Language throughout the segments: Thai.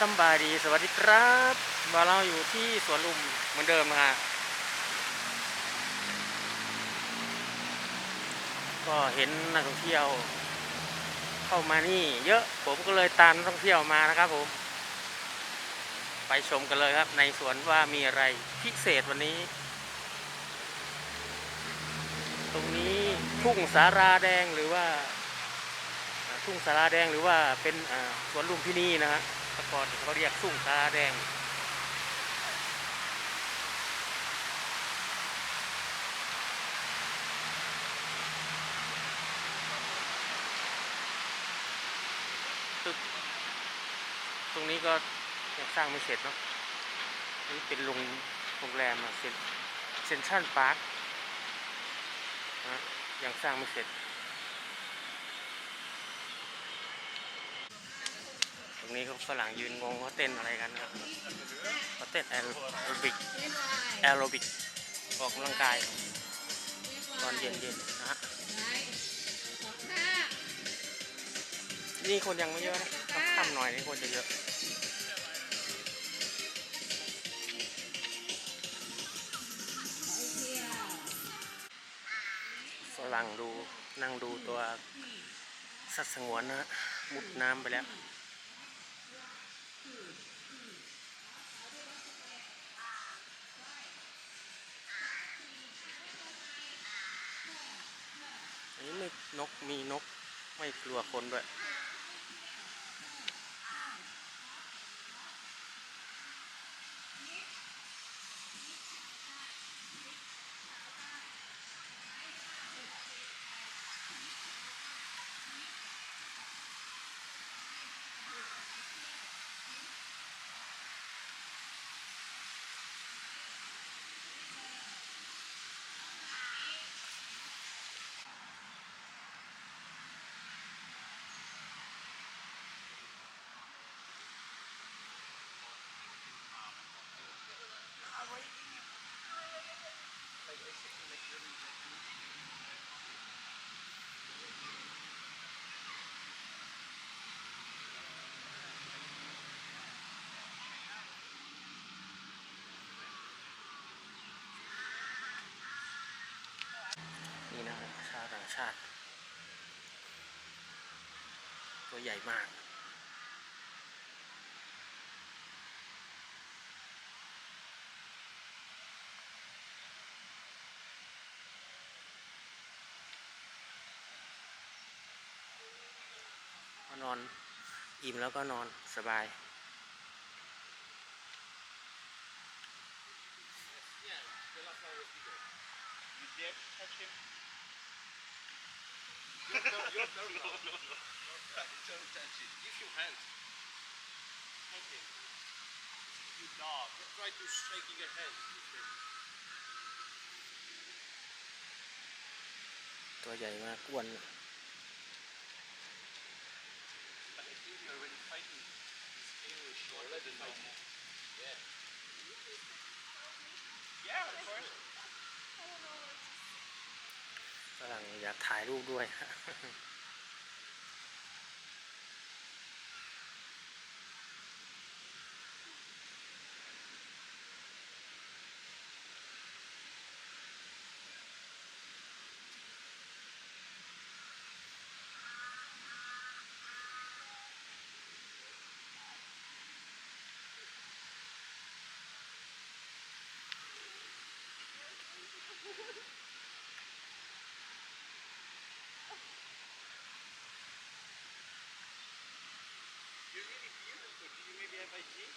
สำบายดีสวัสดีครับมาเราอยู่ที่สวนลุมเหมือนเดิมนะฮะก็เห็นนักท่องเที่ยว เข้ามานี่เยอะผมก็เลยตามนักท่องเที่ยวมานะครับผม ไปชมกันเลยครับ ในสวนว่ามีอะไรพิเศษวันนี้ ตรงนี้ทุ่งสาราแดงหรือว่า ทุ่งสาราแดงหรือว่าเป็นสวนลุมพินีนะฮะ ต่ก่อนเขาเรียกทุ่งสาแดงตึกตรงนี้ก็ยังสร้างไม่เสร็จเนาะนี่เป็นโรงโรงแรมอะเซ็นเซ็นทรัลพาร์คนะยังสร้างไม่เสร็จ รงนี้เขาฝรั่งยืนงงว่าเต้นอะไรกันครับเขาเต้นแอโรบิกแอโรบิกออกกำลังกาย ตอนเย็นๆนะฮะนี่คนยังไม่เยอะนะค่ำหน่อยนี่คนจะเยอะฝรั่งดูนั่งดูตัวสัตว์สงวนนะฮะมุดน้ำไปแล้ว อั นกมีนกไม่กลัวคนด้วย นี่นะฮะชางชาติ ตัวใหญ่มากนอนอิ่มแล้วก็นอนสบาย You dare touch him? no, no, no, no, no, no. Don't touch it. Use your hand. Hug him. You dog. Try to shaking your hand. with him. ตัวใหญ่มากอ้วน But I think you're already fighting. His tail is shorter than normal. Yeah. Yeah, of course. ฝรั่งอยากถ่ายรูปด้วยฮะ Do you maybe have IG?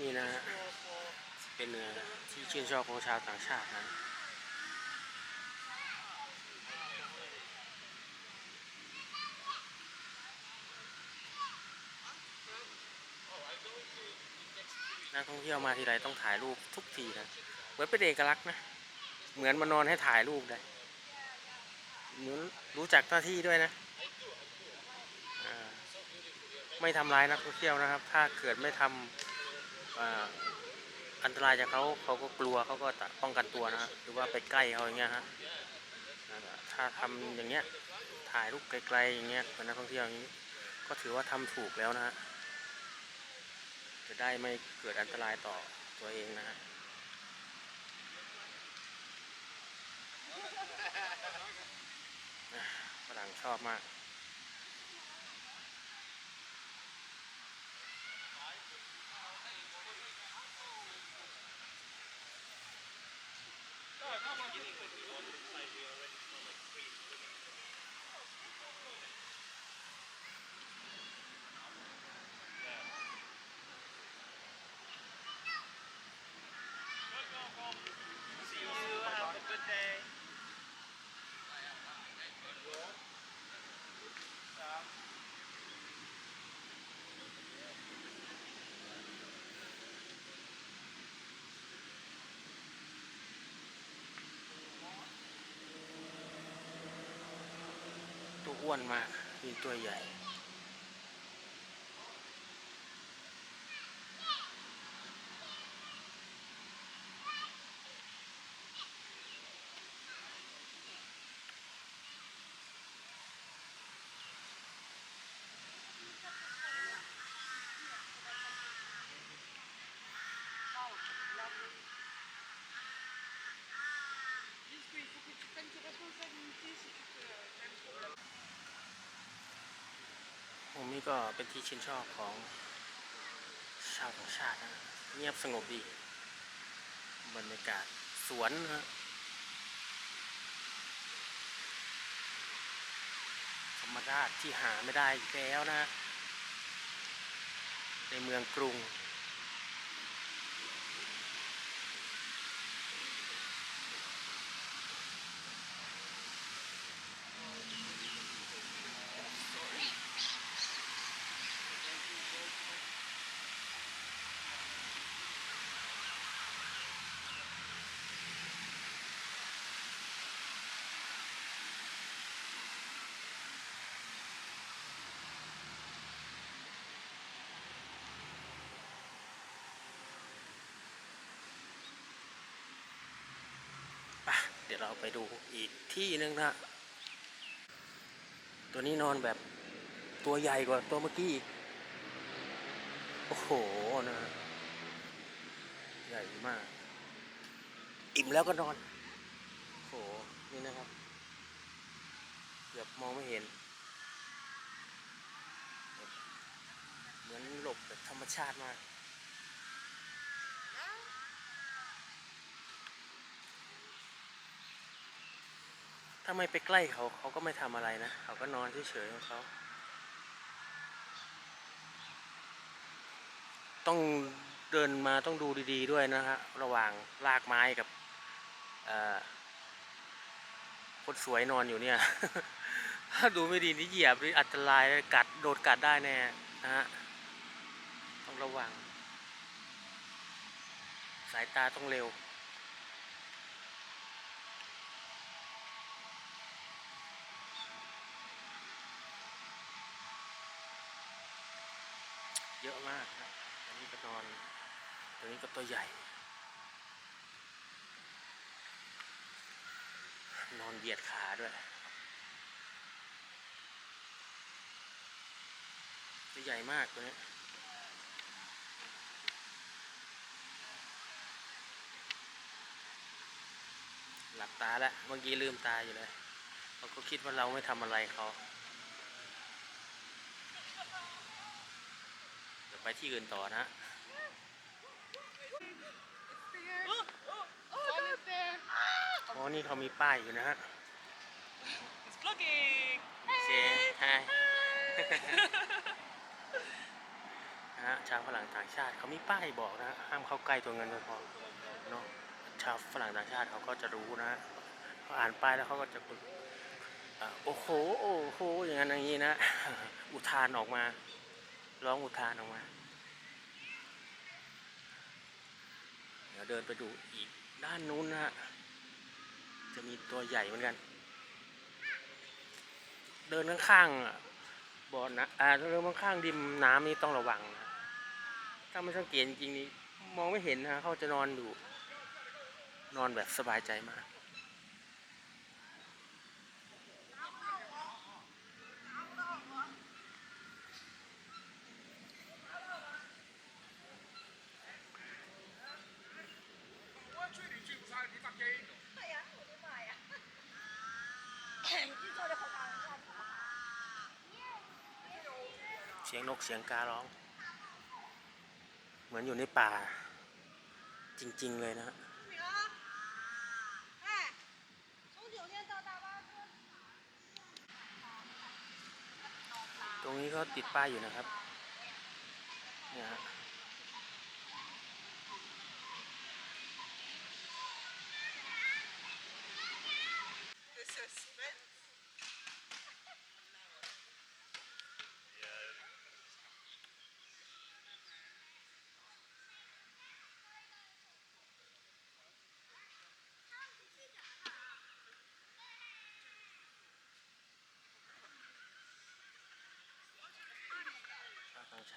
นี่นะฮะเป็นเอ่อที่ชื่นชอบของชาวต่างชาตินะนักท่องเที่ยวมาทีไรต้องถ่ายรูปทุกทีนะ เหมือนเป็นเอกลักษณ์นะ เหมือนมานอนให้ถ่ายรูปได้ เหมือนรู้จักหน้าที่ด้วยนะไม่ทำร้ายนักท่องเที่ยวนะครับ ถ้าเกิดไม่ทำอ่าอันตรายจากเขาเขาก็กลัวเขาก็ป้องกันตัวนะฮะหรือว่าไปใกล้เขาอย่างเงี้ยฮะถ้าทำอย่างเงี้ยถ่ายรูปไกลๆอย่างเงี้ยเป็นนักท่องเที่ยวอย่างนี้ ก็ถือว่าทำถูกแล้วนะฮะจะได้ไม่เกิดอันตรายต่อตัวเองนะฮะ ฝรั่งชอบมาก อ้วนมากมีตัวใหญ่ Juste ผมนี่ก็เป็นที่ชื่นชอบของชาวต่างชาตินะเงียบสงบดี บรรยากาศสวนนะธรรมราชที่หาไม่ได้อีกแล้วนะ ในเมืองกรุง ยวเราไปดูอีกที่หนึงนะตัวนี้นอนแบบตัวใหญ่กว่าตัวเมื่อกี้อีก โอ้โหนะ ใหญ่มาก อิ่มแล้วก็นอน โอ้โห นี่นะครับ เกือบมองไม่เห็น เหมือนหลบแบบธรรมชาติมากาไม่ไปใกล้เขาเขาก็ไม่ทำอะไรนะ เขาก็นอนเฉยๆของเขา ต้องเดินมาต้องดูดี ๆ ด้วยนะฮะระหว่างลากไม้กับคนสวยนอนอยู่เนี่ย ถ้าดูไม่ดีนี่เหยียบนี่อันตรายเลยกัดโดนกัดได้แน่นะฮะต้องระวัง สายตาต้องเร็ว เยอะมากครับอันนี้ก็นอนตัวนี้ก็ตัวใหญ่ นอนเบียดขาด้วย ตัวใหญ่มากตัวนี้หลับตาแล้วเมื่อกี้ลืมตาอยู่เลยเขาก็คิดว่าเราไม่ทำอะไรเขา เดี๋ยว ไปที่อื่นต่อนะ One is there. อ๋อนี่เขามีป้ายอยู่นะฮะ It's vlogging. เซฮายนะฮะชาวฝรั่งต่างชาติเขามีป้ายบอกนะฮะห้ามเข้าใกล้ตัวเงินตัวทองเนาะชาวฝรั่งต่างชาติเขาก็จะรู้นะฮะเขาอ่านป้ายแล้วเขาก็จะพูดอ่าโอ้โหโอ้โหอย่างนั้นอย่างนี้นะ อุทานออกมา ร้องอุทานออกมา เดี๋ยวเดินไปดูอีกด้านนู้นนะฮะ จะมีตัวใหญ่เหมือนกัน เดินข้างๆบ่อนะอ่าเดินข้างๆริมน้ำนี่ต้องระวังนะถ้าไม่สังเกตจริงๆนี่มองไม่เห็นนะเขาจะนอนอยู่ นอนแบบสบายใจมาก เเสียงนกเสียงการ้อง เหมือนอยู่ในป่า จริง ๆ เลยนะฮะตรงนี้ก็ติดป้ายอยู่นะครับเนี่ย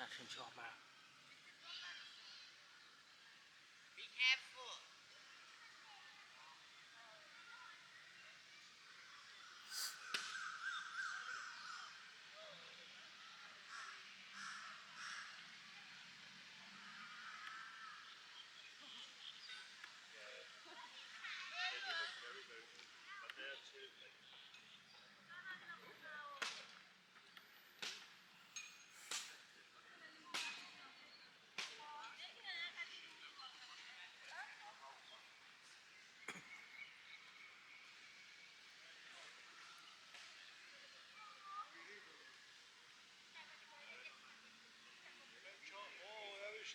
ชาวต่างชาติชื่นชอบมาก Be careful.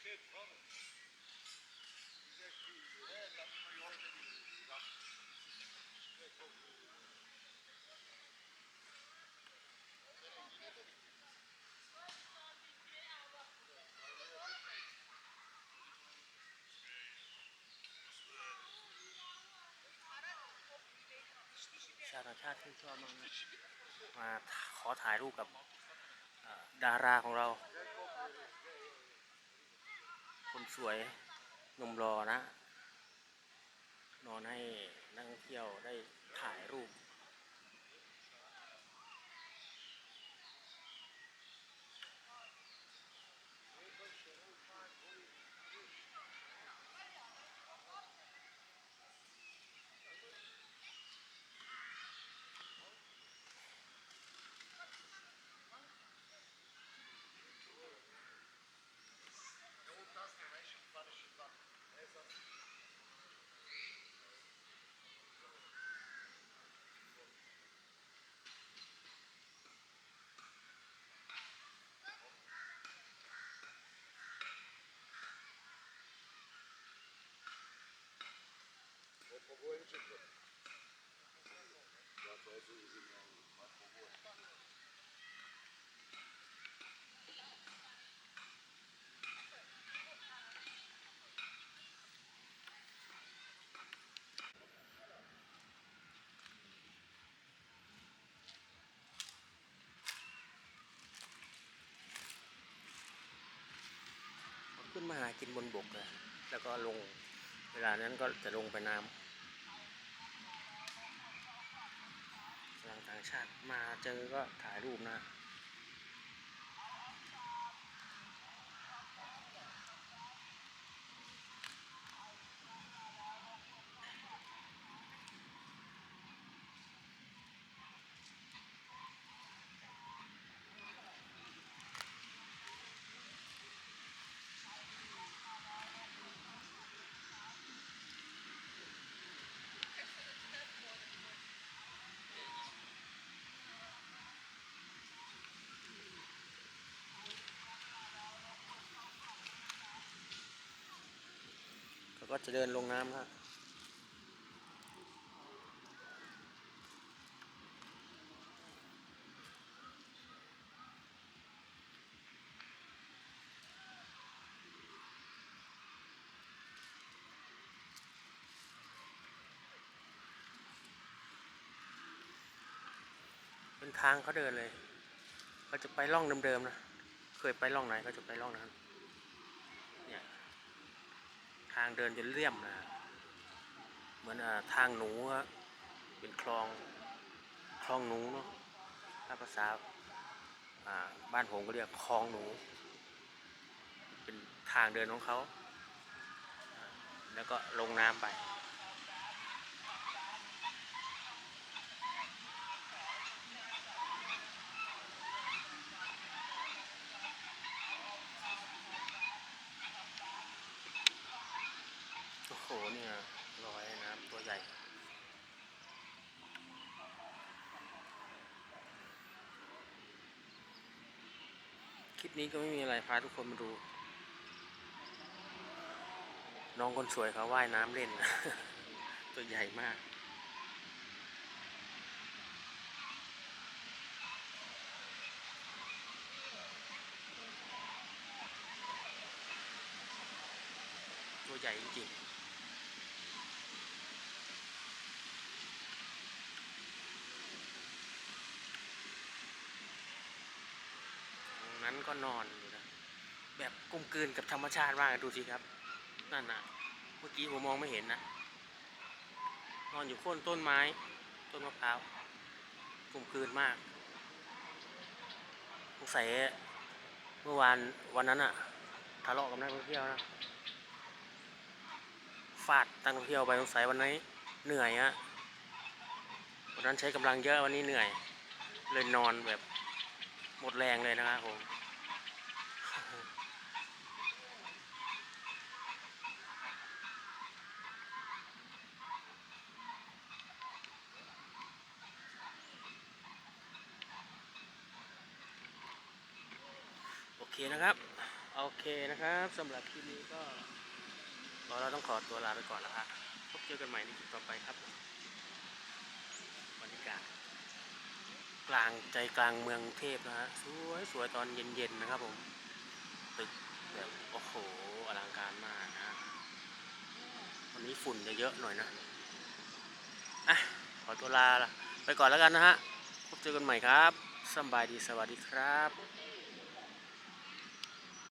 ชาวต่างชาติชื่ชอบมามาขอถ่ายรูปกับดาราของเรา คนสวยหนุ่มรอนะ นอนให้นักท่องเที่ยวได้ถ่ายรูปากินบนบกเลยแล้วก็ลงเวลานั้นก็จะลงไปน้ำฝรั่งต่างชาติมาเจอก็ถ่ายรูปนะ จะเดินลงน้ำนะเป็นทางเขาเดินเลย เขาจะไปร่องเดิมๆนะ เคยไปร่องไหนก็จะไปร่องนั้นางเดินจนเลี่ยมนะเหมือนทางหนูเป็นคลองคลองหนูเนาะถ้าภาษาบ้านผมก็เรียกคลองหนู เป็นทางเดินของเขา แล้วก็ลงน้ำไป คลิป นี้ก็ไม่มีอะไรพาทุกคนมาดู น้องคนสวยเขาว่ายน้ำเล่น ตัวใหญ่มาก ตัวใหญ่จริงๆ ตรง นั้นอนอยู่นะแบบกลมกลืนกับธรรมชาติมากดูสิครับ นั่นน่ะเมื่อกี้ผมมองไม่เห็นนะ นอนอยู่โค่นต้นไม้ ต้นมะพร้าวกลมกลืนมากสงสัยเมื่อวานวันนั้นอะทะเลาะกับนักท่องเที่ยวนะฟาดนักท่องเที่ยวไปสงสัยวันนี้เหนื่อยอะวันนั้นใช้กำลังเยอะวันนี้เหนื่อย เลยนอนแบบหมดแรงเลยนะครับผม เคนะครับ โอเคนะครับสำหรับคลิปนี้ก็เราต้องขอตัวลาไปก่อนแล้วฮะพบเจอกันใหม่ในคลิปต่อไปครับบรรยากาศกลางใจกลางเมืองเทพนะฮะสวยสวยตอนเย็นๆนะครับผมตึกแบบโอ้โหอลังการมากนะวันนี้ฝุ่นจะเยอะหน่อยนะอะขอตัวลาละไปก่อนแล้วกันนะฮะพบเจอกันใหม่ครับสบายดีสวัสดีครับ